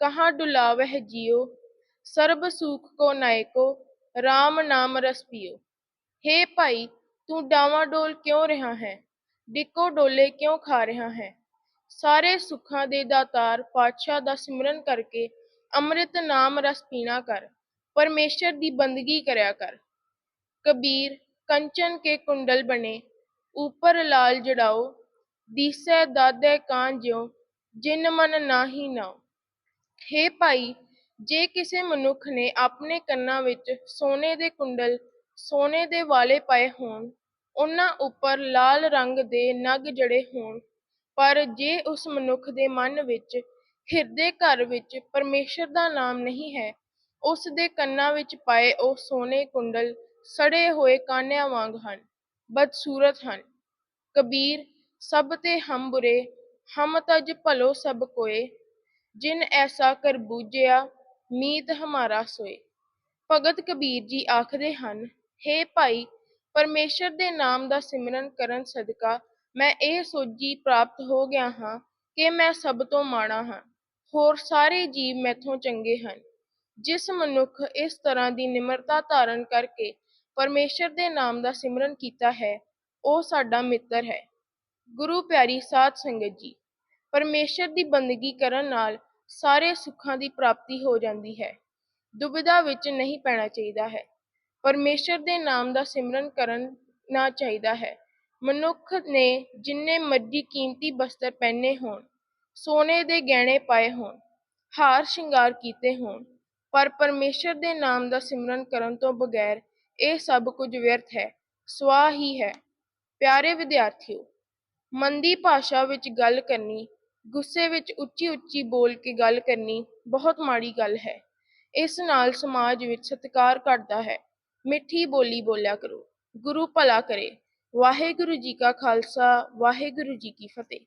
ਕਹਾਂ ਡੁਲਾਵਹਿ ਜਿਉ ਸਰਬ ਸੁਖ ਕੋ ਨਾਇਕੋ RAM ਨਾਮ ਰਸ ਪੀਓ। ਹੇ ਭਾਈ, ਤੂੰ ਡਾਵਾਡੋਲ ਕਿਉਂ ਰਿਹਾ ਹੈ? ਡਿੱਕੋ ਡੋਲੇ ਕਿਉਂ ਖਾ ਰਿਹਾ ਹੈ? ਸਾਰੇ ਸੁੱਖਾਂ ਦੇ ਦਾਤਾਰ ਪਾਤਸ਼ਾਹ ਦਾ ਸਿਮਰਨ ਕਰਕੇ ਅੰਮ੍ਰਿਤ ਨਾਮ ਰਸ ਪੀਣਾ ਕਰ, ਪਰਮੇਸ਼ਰ ਦੀ ਬੰਦਗੀ ਕਰਿਆ ਕਰ। ਕਬੀਰ, ਕੰਚਨ ਕੇ ਕੁੰਡਲ ਬਣੇ, ਉਪਰ ਲਾਲ ਜੜਾਓ, ਦੀਸੈ ਦਾਦੇ ਕਾਂ ਜਿਉ, ਜਿਨ ਮਨ ਨਾਹੀ ਨਾਉ। ਹੇ ਭਾਈ, ਜੇ ਕਿਸੇ ਮਨੁੱਖ ਨੇ ਆਪਣੇ ਕੰਨਾਂ ਵਿੱਚ ਸੋਨੇ ਦੇ ਕੁੰਡਲ, ਸੋਨੇ ਦੇ ਵਾਲੇ ਪਾਏ ਹੋਣ, ਉਹਨਾਂ ਉੱਪਰ ਲਾਲ ਰੰਗ ਦੇ ਨਗ ਜੜੇ ਹੋਣ, ਪਰ ਜੇ ਉਸ ਮਨੁੱਖ ਦੇ ਮਨ ਵਿੱਚ ਹਿਰਦੇ ਘਰ ਵਿੱਚ ਪਰਮੇਸ਼ਰ ਦਾ ਨਾਮ ਨਹੀਂ ਹੈ, ਉਸ ਦੇ ਕੰਨਾਂ ਵਿੱਚ ਪਾਏ ਉਹ ਸੋਨੇ ਕੁੰਡਲ ਸੜੇ ਹੋਏ ਕਾਨਿਆਂ ਵਾਂਗ ਹਨ, ਬਦਸੂਰਤ ਹਨ। ਕਬੀਰ, ਸਭ ਤੇ ਹਮ ਬੁਰੇ, ਹਮ ਤਜ ਭਲੋ ਸਭ ਕੋਏ ਜਿਨ ਐਸਾ ਕਰਬੂਜਿਆ, ਮੀਤ ਹਮਾਰਾ ਸੋਏ। ਭਗਤ ਕਬੀਰ ਜੀ ਆਖਦੇ ਹਨ, ਹੇ ਭਾਈ, ਪਰਮੇਸ਼ਰ ਦੇ ਨਾਮ ਦਾ ਸਿਮਰਨ ਕਰਨ ਸਦਕਾ ਮੈਂ ਇਹ ਸੋਝੀ ਪ੍ਰਾਪਤ ਹੋ ਗਿਆ ਹਾਂ ਕਿ ਮੈਂ ਸਭ ਤੋਂ ਮਾੜਾ ਹਾਂ। ਹੋਰ ਸਾਰੇ ਜੀਵ ਮੈਥੋਂ ਚੰਗੇ ਹਨ। ਜਿਸ ਮਨੁੱਖ ਇਸ ਤਰ੍ਹਾਂ ਦੀ ਨਿਮਰਤਾ ਧਾਰਨ ਕਰਕੇ ਪਰਮੇਸ਼ਰ ਦੇ ਨਾਮ ਦਾ ਸਿਮਰਨ ਕੀਤਾ ਹੈ, ਉਹ ਸਾਡਾ ਮਿੱਤਰ ਹੈ। ਗੁਰੂ ਪਿਆਰੀ ਸਾਧ ਸੰਗਤ ਜੀ, ਪਰਮੇਸ਼ਰ ਦੀ ਬੰਦਗੀ ਕਰਨ ਨਾਲ ਸਾਰੇ ਸੁੱਖਾਂ ਦੀ ਪ੍ਰਾਪਤੀ ਹੋ ਜਾਂਦੀ ਹੈ। ਦੁਬਿਧਾ ਵਿੱਚ ਨਹੀਂ ਪੈਣਾ ਚਾਹੀਦਾ ਹੈ। ਪਰਮੇਸ਼ਰ ਦੇ ਨਾਮ ਦਾ ਸਿਮਰਨ ਕਰਨਾ ਚਾਹੀਦਾ ਹੈ। ਮਨੁੱਖ ਨੇ ਜਿੰਨੇ ਮਰਜ਼ੀ ਕੀਮਤੀ ਬਸਤਰ ਪਹਿਨੇ ਹੋਣ, ਸੋਨੇ ਦੇ ਗਹਿਣੇ ਪਾਏ ਹੋਣ, ਹਾਰ ਸ਼ਿੰਗਾਰ ਕੀਤੇ ਹੋਣ, ਪਰ ਪਰਮੇਸ਼ਰ ਦੇ ਨਾਮ ਦਾ ਸਿਮਰਨ ਕਰਨ ਤੋਂ ਬਗੈਰ ਇਹ ਸਭ ਕੁਝ ਵਿਅਰਥ ਹੈ, ਸਵਾਹ ਹੀ ਹੈ। ਪਿਆਰੇ ਵਿਦਿਆਰਥੀਓ, ਮੰਦੀ ਭਾਸ਼ਾ ਵਿੱਚ ਗੱਲ ਕਰਨੀ ਗੁੱਸੇ ਵਿੱਚ ਉੱਚੀ ਉੱਚੀ ਬੋਲ ਕੇ ਗੱਲ ਕਰਨੀ ਬਹੁਤ ਮਾੜੀ ਗੱਲ ਹੈ। ਇਸ ਨਾਲ ਸਮਾਜ ਵਿੱਚ ਸਤਿਕਾਰ ਘਟਦਾ ਹੈ। ਮਿੱਠੀ ਬੋਲੀ ਬੋਲਿਆ ਕਰੋ, ਗੁਰੂ ਭਲਾ ਕਰੇ। ਵਾਹਿਗੁਰੂ ਜੀ ਕਾ ਖਾਲਸਾ, ਵਾਹਿਗੁਰੂ ਜੀ ਕੀ ਫਤਿਹ।